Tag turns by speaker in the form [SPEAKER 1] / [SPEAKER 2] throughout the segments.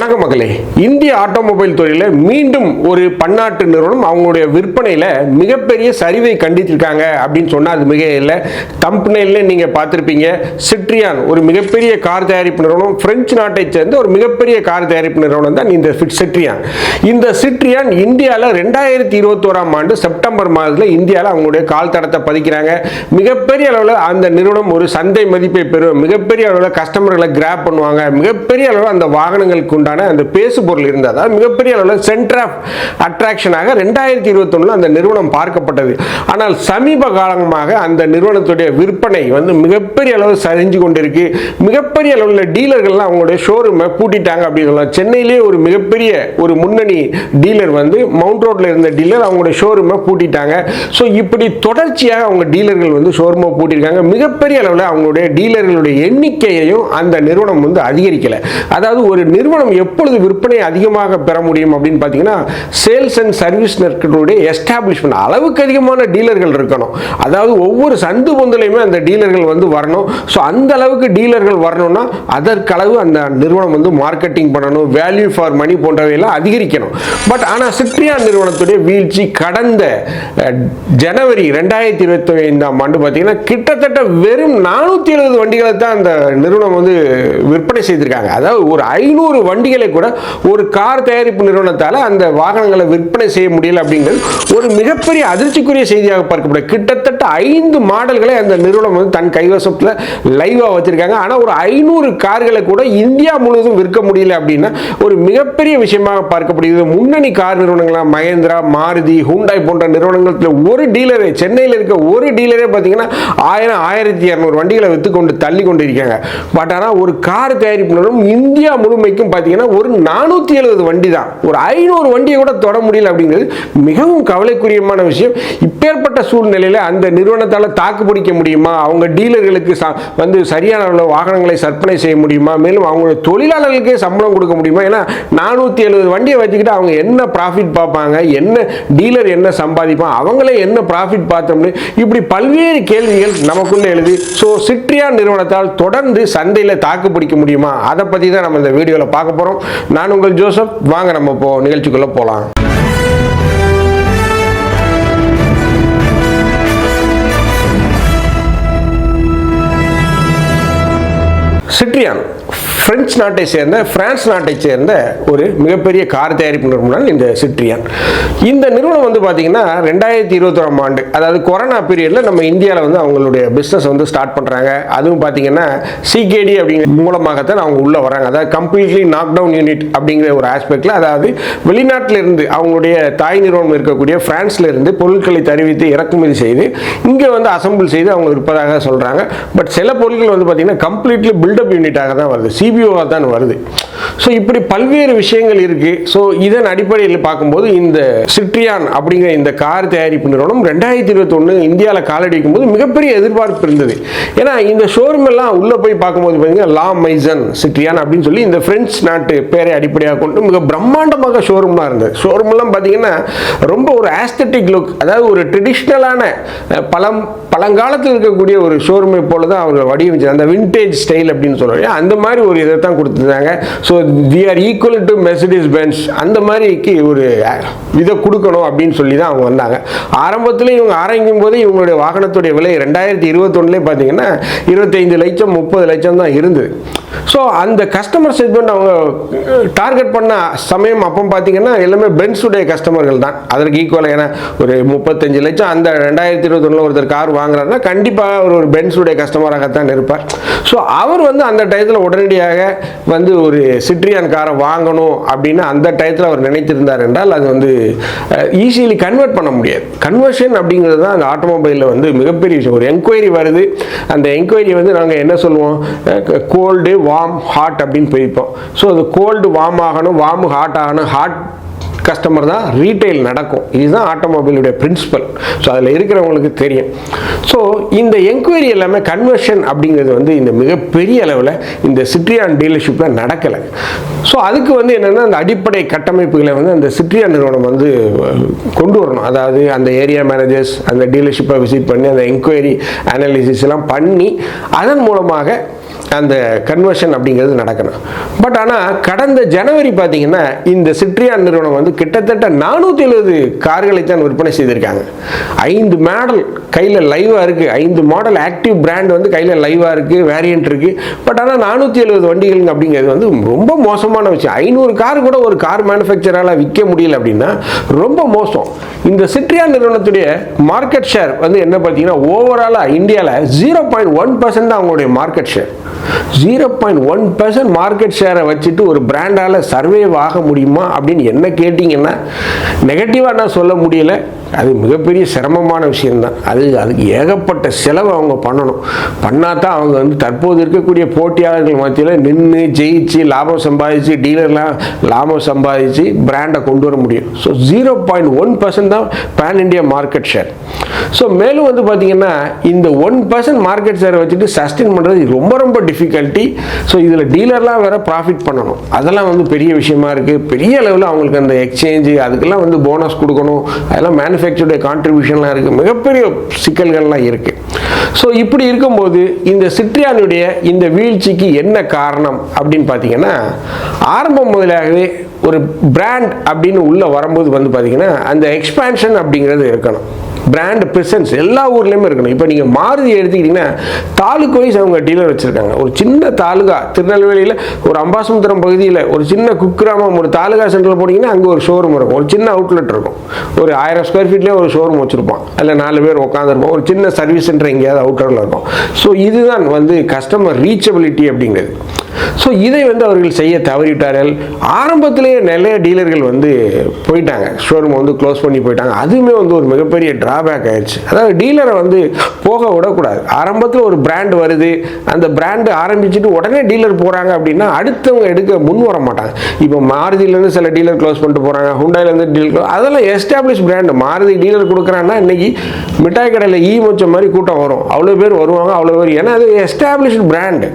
[SPEAKER 1] வணக்கம் மக்களே. இந்திய ஆட்டோமொபைல் துறையில் மீண்டும் ஒரு பன்னாட்டு நிறுவனம் அவங்களுடைய விற்பனையில் மிகப்பெரிய சரிவை கண்டித்திருக்காங்க அப்படின்னு சொன்னால் அது மிக இல்லை. தம்பனையில் நீங்கள் பார்த்துருப்பீங்க சிட்ரியான் ஒரு மிகப்பெரிய கார் தயாரிப்பு நிறுவனம் பிரெஞ்சு நாட்டை சேர்ந்த ஒரு மிகப்பெரிய கார் தயாரிப்பு நிறுவனம் தான் இந்த ஃபிட் சிட்ரியான் இந்த சிட்ரியான் இந்தியாவில் ரெண்டாயிரத்தி இருபத்தோராம் ஆண்டு செப்டம்பர் மாதத்தில் இந்தியாவில் அவங்களுடைய கால் தடத்தை பதிக்கிறாங்க. மிகப்பெரிய அளவில் அந்த நிறுவனம் ஒரு சந்தை மதிப்பை பெறும். மிகப்பெரிய அளவில் கஸ்டமர்களை கிராப் பண்ணுவாங்க. மிகப்பெரிய அளவில் அந்த வாகனங்களுக்கு உண்டான அந்த பேசு பொருள் இருந்தது? அதாவது மிகப்பெரிய அளவில் சென்டர் ஆஃப் அட்ராக்ஷனாக ரெண்டாயிரத்தி இருபத்தொன்னில் அந்த நிறுவனம் பார்க்கப்பட்டது. ஆனால் சமீப காலமாக அந்த நிறுவனத்துடைய விற்பனை வந்து மிகப்பெரிய அளவு சரிஞ்சு கொண்டிருக்கு. மிகப்பெரிய அளவில் டீலர்கள்லாம் அவங்களுடைய ஷோரூமை பூட்டிட்டாங்க அப்படின்னு சொல்லலாம். சென்னையிலேயே ஒரு மிகப்பெரிய ஒரு முன்னணி டீலர் வந்து மவுண்ட் ரோட்டில் இருந்த டீலர் அவங்களுடைய ஷோரூமை பூட்டிட்டாங்க. ஸோ இப்படி தொடர்ச்சியாக அவங்க டீலர்கள் வந்து ஷோரூமை பூட்டியிருக்காங்க. மிகப்பெரிய அளவில் அவங்களுடைய டீலர்களுடைய எண்ணிக்கையையும் அந்த நிறுவனம் வந்து அதிகரிக்கலை. அதாவது ஒரு நிறுவனம் எப்பொழுது விற்பனை அதிகமாக பெற முடியும் அப்படின்னு பார்த்தீங்கன்னா சேல்ஸ் அண்ட் சர்வீஸ் நெட்வொர்க்குடைய எஸ்டாப்ளிஷ்மெண்ட் அளவுக்கு அதிகமான டீலர்கள் இருக்கணும். அதாவது ஒவ்வொரு சந்து பொந்தலையுமே அந்த டீலர்கள் வந்து வரணும். ஸோ அந்த அளவுக்கு டீலர்கள் வரணும்னா அதற்களவு அந்த நிறுவனம் வந்து மார்க்கெட்டிங் பண்ணணும் வேல்யூ ஃபார் மணி போன்றவையெல்லாம் அதிகரிக்கணும். பட் ஆனால் சிட்ரியா நிறுவனத்துடைய வீழ்ச்சி கடந்த ஜனவரி ரெண்டாயிரத்தி இருபத்தி ஐந்தாம் ஆண்டு பார்த்தீங்கன்னா கிட்டத்தட்ட வெறும் நானூற்றி எழுபது வண்டிகளை தான் அந்த நிறுவனம் வந்து விற்பனை செய்திருக்காங்க. அதாவது ஒரு ஐநூறு வண்டி வண்டிகளை கூட ஒரு கார் தயாரிப்பு நிறுவனத்தால் அந்த வாகனங்களை விற்பனை செய்ய முடியல அப்படிங்கிறது ஒரு மிகப்பெரிய அதிர்ச்சிக்குரிய செய்தியாக பார்க்கப்படும் கிட்டத்தட்ட ஐந்து மாடல்களை அந்த நிறுவனம் வந்து தன் கைவசத்தில் லைவாக வச்சிருக்காங்க. ஆனால் ஒரு ஐநூறு கார்களை கூட இந்தியா முழுவதும் விற்க முடியல அப்படின்னா ஒரு மிகப்பெரிய விஷயமாக பார்க்கப்படுகிறது முன்னணி கார் நிறுவனங்களாக மகேந்திரா மாருதி ஹூண்டாய் போன்ற நிறுவனங்கள் ஒரு டீலரே சென்னையில் இருக்க ஒரு டீலரே பார்த்தீங்கன்னா ஆயிரம் ஆயிரத்தி இரநூறு வண்டிகளை விற்று கொண்டு தள்ளி கொண்டு இருக்காங்க பட் ஆனால் ஒரு கார் தயாரிப்பு நிறுவனம் இந்தியா முழுமைக்கும் பார்த்தீங்கன்னா ஒரு நானூற்றி எழுபது வண்டி தான் ஒரு ஐநூறு வண்டியை கூட தொட முடியல அப்படிங்கிறது மிகவும் கவலைக்குரியமான விஷயம். இப்பேற்பட்ட சூழ்நிலையில் அந்த நிறுவனத்தால் தாக்கு பிடிக்க முடியுமா? அவங்க டீலர்களுக்கு வந்து சரியான அளவு வாகனங்களை சற்பனை செய்ய முடியுமா? மேலும் அவங்களோட தொழிலாளர்களுக்கே சம்பளம் கொடுக்க முடியுமா? ஏன்னா நானூற்றி எழுபது வண்டியை வச்சுக்கிட்டு அவங்க என்ன ப்ராஃபிட் பார்ப்பாங்க? என்ன டீலர் என்ன சம்பாதிப்பான்? அவங்களே என்ன ப்ராஃபிட் பார்த்தோம்னு இப்படி பல்வேறு கேள்விகள் நமக்குள்ள எழுதி. ஸோ சிட்ரியா நிறுவனத்தால் தொடர்ந்து சந்தையில் தாக்கு பிடிக்க முடியுமா? அதை பற்றி தான் நம்ம இந்த வீடியோவில் பார்க்க போகிறோம் நான் உங்கள் ஜோசப். வாங்க நம்ம போ நிகழ்ச்சிக்குள்ளே போகலாம் சிட்ரியான். பிரெஞ்சு நாட்டை சேர்ந்த பிரான்ஸ் நாட்டை சேர்ந்த ஒரு மிகப்பெரிய கார் தயாரிப்பு நிறுவனம் இந்த சிட்ரியான் இந்த நிறுவனம் வந்து பார்த்தீங்கன்னா ரெண்டாயிரத்தி இருபத்தோராம் ஆண்டு அதாவது கொரோனா பீரியடில் நம்ம இந்தியாவில் வந்து அவங்களுடைய பிஸ்னஸ் வந்து ஸ்டார்ட் பண்ணுறாங்க அதுவும் பார்த்தீங்கன்னா சிகேடி அப்படிங்கிற மூலமாகத்தான் அவங்க உள்ளே வராங்க. அதாவது கம்ப்ளீட்லி நாக் டவுன் யூனிட் அப்படிங்கிற ஒரு ஆஸ்பெக்டில் அதாவது வெளிநாட்டில் இருந்து அவங்களுடைய தாய் நிறுவனம் இருக்கக்கூடிய பிரான்ஸ்லேருந்து பொருட்களை தருவித்து இறக்குமதி செய்து இங்கே வந்து அசம்பிள் செய்து அவங்க இருப்பதாக சொல்கிறாங்க பட் சில பொருட்கள் வந்து பார்த்தீங்கன்னா கம்ப்ளீட்லி பில்டப் யூனிட்டாக தான் வருது. சிபிஓவாக தான் வருது? ஸோ இப்படி பல்வேறு விஷயங்கள் இருக்குது ஸோ இதன் அடிப்படையில் பார்க்கும்போது இந்த சிட்ரியான் அப்படிங்கிற இந்த கார் தயாரிப்பு நிறுவனம் ரெண்டாயிரத்தி இருபத்தொன்று இந்தியாவில் காலடிக்கும் போது மிகப்பெரிய எதிர்பார்ப்பு இருந்தது. ஏன்னா இந்த ஷோரூம் எல்லாம் உள்ளே போய் பார்க்கும்போது பார்த்தீங்கன்னா லா மைசன் சிட்ரியான் அப்படின்னு சொல்லி இந்த பிரெஞ்சு நாட்டு பேரை அடிப்படையாக கொண்டு மிக பிரம்மாண்டமாக ஷோரூம்லாம் இருந்தது. ஷோரூம்லாம் பார்த்தீங்கன்னா ரொம்ப ஒரு ஆஸ்தட்டிக் லுக் அதாவது ஒரு ட்ரெடிஷ்னலான பழம் பழங்காலத்தில் இருக்கக்கூடிய ஒரு ஷோரூமை போல தான் அவங்க வடிவமைச்சு அந்த வின்டேஜ் ஸ்டைல் அப்படின்னு சொல்லுவாங்க. அந்த மாதிரி ஒரு இதை தான் கொடுத்துருந்தாங்க. So we are equal to Mercedes Benz அந்த மாதிரிக்கு ஒரு இதை கொடுக்கணும் அப்படின்னு சொல்லி தான் அவங்க வந்தாங்க. ஆரம்பத்தில் இவங்க ஆரம்பிக்கும் போது இவங்களுடைய வாகனத்துடைய விலை ரெண்டாயிரத்தி இருபத்தொன்னுலேயே பார்த்தீங்கன்னா இருபத்தைந்து லட்சம் முப்பது லட்சம் தான் இருந்தது. ஸோ அந்த கஸ்டமர் செக்மெண்ட் அவங்க டார்கெட் பண்ண சமயம் அப்போ பார்த்தீங்கன்னா எல்லாமே பென்ஸுடைய கஸ்டமர்கள் தான். அதற்கு ஈக்குவலாக ஏன்னா ஒரு முப்பத்தஞ்சு லட்சம் அந்த ரெண்டாயிரத்தி இருபத்தொன்னில் ஒருத்தர் கார் வாங்குறாருன்னா கண்டிப்பாக அவர் ஒரு பென்ஸுடைய கஸ்டமராகத்தான் இருப்பார். ஸோ அவர் வந்து அந்த டயத்தில் உடனடியாக வந்து ஒரு சிட்ரியான் காரை வாங்கணும் அப்படின்னு அந்த டயத்தில் அவர் நினைத்திருந்தார் என்றால் அது வந்து ஈஸிலி கன்வெர்ட் பண்ண முடியாது. கன்வர்ஷன் அப்படிங்கிறது தான் அந்த ஆட்டோமொபைலில் வந்து மிகப்பெரிய விஷயம். ஒரு என்கொயரி வருது. அந்த என்கொயரி வந்து நாங்கள் என்ன சொல்லுவோம்? கோல்டு வார்ம் ஹாட் அப்படின்னு பிரிப்போம். ஸோ அது கோல்டு வார்ம் ஆகணும் வார்ம் ஹாட் ஆகணும். ஹாட் கஸ்டமர் தான் ரீட்டைல் நடக்கும். இதுதான் ஆட்டோமொபைலுடைய பிரின்சிபல் ஸோ அதில் இருக்கிறவங்களுக்கு தெரியும். ஸோ இந்த என்கொயரி எல்லாமே கன்வர்ஷன் அப்படிங்கிறது வந்து இந்த மிகப்பெரிய அளவில் இந்த சிட்ரியான் டீலர்ஷிப்பில் நடக்கலை. ஸோ அதுக்கு வந்து என்னென்னா அந்த அடிப்படை கட்டமைப்புகளை வந்து அந்த சிட்ரியான் நிறுவனம் வந்து கொண்டு வரணும். அதாவது அந்த ஏரியா மேனேஜர்ஸ் அந்த டீலர்ஷிப்பை விசிட் பண்ணி அந்த என்கொயரி அனாலிசிஸ் எல்லாம் பண்ணி அதன் மூலமாக அந்த கன்வர்ஷன் அப்படிங்கிறது நடக்கணும். பட் ஆனால் கடந்த ஜனவரி பார்த்தீங்கன்னா இந்த சிட்ரியான் நிறுவனம் வந்து கிட்டத்தட்ட நானூற்றி எழுபது கார்களை தான் விற்பனை செய்திருக்காங்க. ஐந்து மாடல் கையில் லைவாக இருக்குது ஐந்து மாடல் ஆக்டிவ் பிராண்ட் வந்து கையில் லைவாக இருக்குது வேரியண்ட் இருக்குது பட் ஆனால் நானூற்றி எழுபது வண்டிகள் அப்படிங்கிறது வந்து ரொம்ப மோசமான விஷயம். ஐநூறு கார் கூட ஒரு கார் மேனுஃபேக்சரால் விற்க முடியல அப்படின்னா ரொம்ப மோசம். இந்த சிட்ரியான் நிறுவனத்துடைய மார்க்கெட் ஷேர் வந்து என்ன பார்த்தீங்கன்னா ஓவராலாக இந்தியாவில் ஜீரோ பாயிண்ட் ஒன் பர்சன்ட் தான் அவங்களுடைய market share zero point one percent market ஷேரை வச்சுட்டு ஒரு பிராண்டால் சர்வேவ் ஆக முடியுமா அப்படின்னு என்ன கேட்டிங்கன்னா நெகட்டிவாக நான் சொல்ல முடியல. அது மிகப்பெரிய சிரமமான விஷயம்தான். அது அதுக்கு ஏகப்பட்ட செலவு அவங்க பண்ணணும். பண்ணால் தான் அவங்க வந்து தற்போது இருக்கக்கூடிய போட்டியாளர்கள் மத்தியில் நின்று ஜெயிச்சு லாபம் சம்பாதிச்சு டீலர்லாம் லாபம் சம்பாதிச்சு பிராண்டை கொண்டு வர முடியும். So zero point one percent தான் pan India market share so மேலும் வந்து பார்த்தீங்கன்னா இந்த ஒன் பர்சன்ட் மார்க்கெட் ஷேரை வச்சுட்டு சஸ்டெயின் பண்ணுறது ரொம்ப ரொம்ப டிஃபிகல்ட்டி ஸோ இதில் டீலர்லாம் வேற ப்ராஃபிட் பண்ணணும். அதெல்லாம் வந்து பெரிய விஷயமா இருக்குது பெரிய லெவலில் அவங்களுக்கு அந்த எக்ஸ்சேஞ்சு அதுக்கெல்லாம் வந்து போனஸ் கொடுக்கணும். அதெல்லாம் மேனுஃபேக்சருடைய கான்ட்ரிபியூஷன்லாம் இருக்குது மிகப்பெரிய சிக்கல்கள்லாம் இருக்குது ஸோ இப்படி இருக்கும்போது இந்த சிட்ரியானுடைய இந்த வீழ்ச்சிக்கு என்ன காரணம் அப்படின்னு பார்த்தீங்கன்னா ஆரம்பம் முதலாகவே ஒரு பிராண்ட் அப்படின்னு உள்ளே வரும்போது வந்து பார்த்தீங்கன்னா அந்த எக்ஸ்பேன்ஷன் அப்படிங்கிறது இருக்கணும். பிராண்ட் ப்ரெசன்ஸ் எல்லா ஊர்லேயுமே இருக்கணும். இப்போ நீங்கள் மாருதி எடுத்துக்கிட்டிங்கன்னா தாலுக்கு வைஸ் அவங்க டீலர் வச்சுருக்காங்க. ஒரு சின்ன தாலுகா திருநெல்வேலியில் ஒரு அம்பாசமுத்திரம் பகுதியில் ஒரு சின்ன குக்கிராமம் ஒரு தாலுகா சென்டரில் போனீங்கன்னா அங்கே ஒரு ஷோரூம் இருக்கும். ஒரு சின்ன அவுட்லெட் இருக்கும். ஒரு ஆயிரம் ஸ்கொயர் ஃபீட்லேயே ஒரு ஷோரூம் வச்சுருப்பான். அதில் நாலு பேர் உட்காந்துருப்போம் ஒரு சின்ன சர்வீஸ் சென்டர் எங்கேயாவது அவுட்டரில் இருக்கும். ஸோ இதுதான் வந்து கஸ்டமர் ரீச்சபிலிட்டி அப்படிங்கிறது. ஸோ இதை வந்து அவர்கள் செய்ய தவறிவிட்டார்கள். ஆரம்பத்திலேயே நிறைய டீலர்கள் வந்து போயிட்டாங்க. ஷோரூம் வந்து க்ளோஸ் பண்ணி போயிட்டாங்க. அதுவுமே வந்து ஒரு மிகப்பெரிய ட்ராபேக் ஆயிடுச்சு. அதாவது டீலரை வந்து போக விடக்கூடாது. ஆரம்பத்தில் ஒரு பிராண்ட் வருது. அந்த பிராண்டு ஆரம்பிச்சுட்டு உடனே டீலர் போகிறாங்க அப்படின்னா அடுத்தவங்க எடுக்க முன் வர மாட்டாங்க. இப்போ மாருதியிலேருந்து சில டீலர் க்ளோஸ் பண்ணிட்டு போகிறாங்க ஹுண்டாயிலேருந்து டீலர் அதெல்லாம் எஸ்டாப்ளிஷ் பிராண்டு மாருதி டீலர் கொடுக்குறாங்கன்னா இன்றைக்கி மிட்டாய் கடையில் ஈ மொச்ச மாதிரி கூட்டம் வரும். அவ்வளோ பேர் வருவாங்க அவ்வளோ பேர். ஏன்னா அது எஸ்டாப்ளிஷ்டு பிராண்டு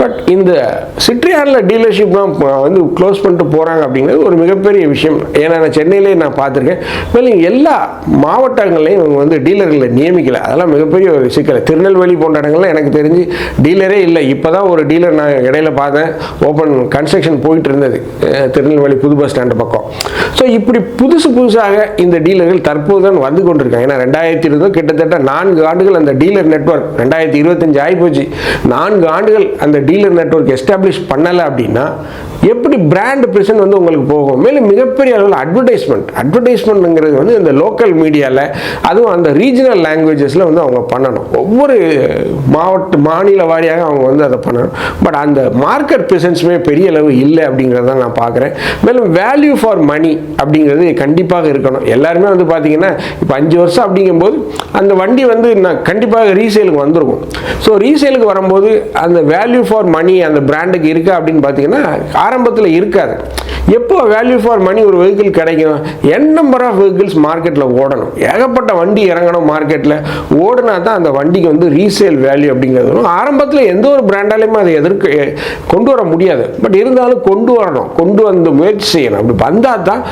[SPEAKER 1] பட் இந்த சிட்ரியானில் டீலர்ஷிப்லாம் வந்து க்ளோஸ் பண்ணிட்டு போகிறாங்க அப்படிங்கிறது ஒரு மிகப்பெரிய விஷயம். ஏன்னா நான் சென்னையிலே நான் பார்த்துருக்கேன். மேலும் எல்லா மாவட்டங்கள்லையும் இவங்க வந்து டீலர்களை நியமிக்கலை. அதெல்லாம் மிகப்பெரிய ஒரு சிக்கல். திருநெல்வேலி போன்ற இடங்கள்ல எனக்கு தெரிஞ்சு டீலரே இல்லை. இப்போ தான் ஒரு டீலர் நான் இடையில பார்த்தேன். ஓப்பன் கன்ஸ்ட்ரக்ஷன் போயிட்டு இருந்தது. திருநெல்வேலி புது பஸ் ஸ்டாண்டு பக்கம். ஸோ இப்படி புதுசு புதுசாக இந்த டீலர்கள் தற்போது தான் வந்து கொண்டிருக்காங்க. ஏன்னா ரெண்டாயிரத்தி இருபது கிட்டத்தட்ட நான்கு ஆண்டுகள் அந்த டீலர் நெட்வொர்க் ரெண்டாயிரத்தி இருபத்தஞ்சு ஆகிப்போச்சு நான்கு ஆண்டுகள் அந்த டீலர் நெட்வொர்க் எஸ்டாப்ளிஷ் பண்ணலை அப்படின்னா எப்படி பிராண்ட் பிரசன்ட் வந்து உங்களுக்கு போகும்? மேலும் மிகப்பெரிய அளவில் அட்வர்டைஸ்மெண்ட் அட்வர்டைஸ்மெண்ட்ங்கிறது வந்து இந்த லோக்கல் மீடியாவில் அதுவும் அந்த ரீஜனல் லாங்குவேஜஸில் வந்து அவங்க பண்ணணும். ஒவ்வொரு மாவட்ட மாநில வாரியாக அவங்க வந்து அதை பண்ணணும். பட் அந்த மார்க்கெட் பிரசன்ஸுமே பெரிய அளவு இல்லை அப்படிங்கிறத நான் பார்க்குறேன். மேலும் வேல்யூ ஃபார் மணி அப்படிங்கிறது கண்டிப்பாக இருக்கணும். எல்லாருமே வந்து பார்த்தீங்கன்னா இப்போ அஞ்சு வருஷம் அப்படிங்கும்போது அந்த வண்டி வந்து நான் கண்டிப்பாக ரீசேலுக்கு வந்திருக்கும். ஸோ ரீசேலுக்கு வரும்போது அந்த வேல்யூ ஃபார் மணி அந்த பிராண்டுக்கு இருக்கா அப்படின்னு பார்த்தீங்கன்னா ஆரம்பத்தில் இருக்காது. எப்போ வேல்யூ ஃபார் மணி ஒரு வெஹிக்கிள் கிடைக்கும் என் நம்பர் ஆஃப் வெஹிக்கிள்ஸ் மார்க்கெட்டில் ஓடணும். ஏகப்பட்ட வண்டி இறங்கணும் மார்க்கெட்டில் ஓடினா தான் அந்த வண்டிக்கு வந்து ரீசேல் வேல்யூ அப்படிங்கிறது வரும். ஆரம்பத்தில் எந்த ஒரு பிராண்டாலையுமே அதை எதிர்க்க கொண்டு வர முடியாது. பட் இருந்தாலும் கொண்டு வரணும். கொண்டு வந்து முயற்சி செய்யணும். அப்படி வந்தால் தான்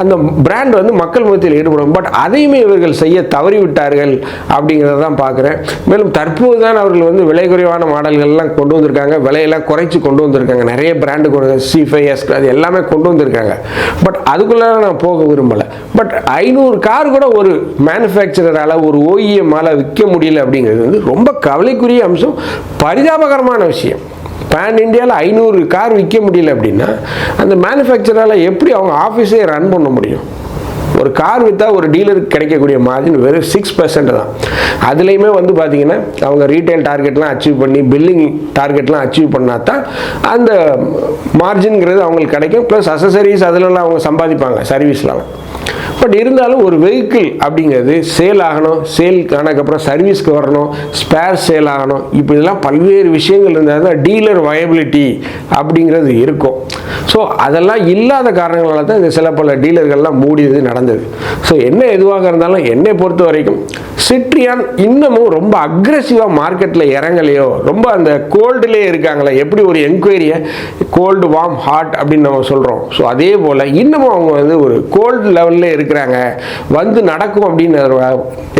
[SPEAKER 1] அந்த பிராண்ட் வந்து மக்கள் மத்தியில் ஈடுபடும். பட் அதையுமே இவர்கள் செய்ய தவறிவிட்டார்கள் அப்படிங்கிறத தான் பார்க்குறேன். மேலும் தற்போது தான் அவர்கள் வந்து விலை குறைவான மாடல்கள்லாம் கொண்டு வந்திருக்காங்க. விலையெல்லாம் குறைச்சி கொண்டு வந்திருக்காங்க. நிறைய பிராண்டு கொண்டு சி ஃபைவ் எஸ் அது எல்லாமே கொண்டு வந்திருக்காங்க. பட் அதுக்குள்ளே நான் போக விரும்பலை. பட் ஐநூறு கார் கூட ஒரு மேனுஃபேக்சரரால் ஒரு ஓஇஎம்மால் விற்க முடியல அப்படிங்கிறது வந்து ரொம்ப கவலைக்குரிய அம்சம். பரிதாபகரமான விஷயம். பேன் இந்தியாவில் ஐநூறு கார் விற்க முடியல அப்படின்னா அந்த மேனுஃபேக்சரால் எப்படி அவங்க ஆஃபீஸே ரன் பண்ண முடியும்? ஒரு கார் விற்றா ஒரு டீலருக்கு கிடைக்கக்கூடிய மார்ஜின் வெறும் சிக்ஸ் பர்சன்ட் தான். அதுலேயுமே வந்து பார்த்தீங்கன்னா அவங்க ரீட்டைல் டார்கெட்லாம் அச்சீவ் பண்ணி பில்லிங் டார்கெட்லாம் அச்சீவ் பண்ணால் தான் அந்த மார்ஜின்ங்கிறது அவங்களுக்கு கிடைக்கும். ப்ளஸ் அசசரிஸ் அதிலலாம் அவங்க சம்பாதிப்பாங்க சர்வீஸ்லாம் பட் இருந்தாலும் ஒரு வெஹிக்கிள் அப்படிங்கிறது சேல் ஆகணும். சேல் ஆனதுக்கப்புறம் சர்வீஸ்க்கு வரணும். ஸ்பேர் சேல் ஆகணும். இப்போ இதெல்லாம் பல்வேறு விஷயங்கள் இருந்தால் தான் டீலர் வயபிலிட்டி அப்படிங்கிறது இருக்கும். ஸோ அதெல்லாம் இல்லாத காரணங்களால தான் இந்த சில பல டீலர்கள்லாம் மூடியது நடந்தது. ஸோ என்ன எதுவாக இருந்தாலும் என்னை பொறுத்த வரைக்கும் சிட்ரியான் இன்னமும் ரொம்ப அக்ரெசிவாக மார்க்கெட்டில் இறங்கலையோ ரொம்ப அந்த கோல்டுலேயே இருக்காங்களே எப்படி ஒரு என்கொயரியை கோல்டு வார்ம் ஹாட் அப்படின்னு நம்ம சொல்கிறோம் ஸோ அதே போல் இன்னமும் அவங்க வந்து ஒரு கோல்டு லெவலில் இருக்க இருக்கிறாங்க வந்து நடக்கும் அப்படின்னு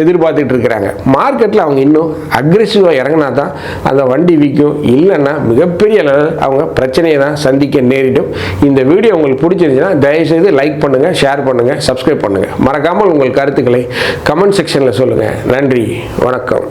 [SPEAKER 1] எதிர்பார்த்துட்டு இருக்கிறாங்க. மார்க்கெட்டில் அவங்க இன்னும் அக்ரெசிவாக இறங்கினா தான் அந்த வண்டி விற்கும் இல்லைன்னா மிகப்பெரிய அளவில் அவங்க பிரச்சனையை தான் சந்திக்க நேரிடும். இந்த வீடியோ உங்களுக்கு பிடிச்சிருந்துச்சுன்னா தயவுசெய்து லைக் பண்ணுங்கள் ஷேர் பண்ணுங்கள் சப்ஸ்கிரைப் பண்ணுங்கள் மறக்காமல் உங்கள் கருத்துக்களை கமெண்ட் செக்ஷனில் சொல்லுங்கள் நன்றி வணக்கம்.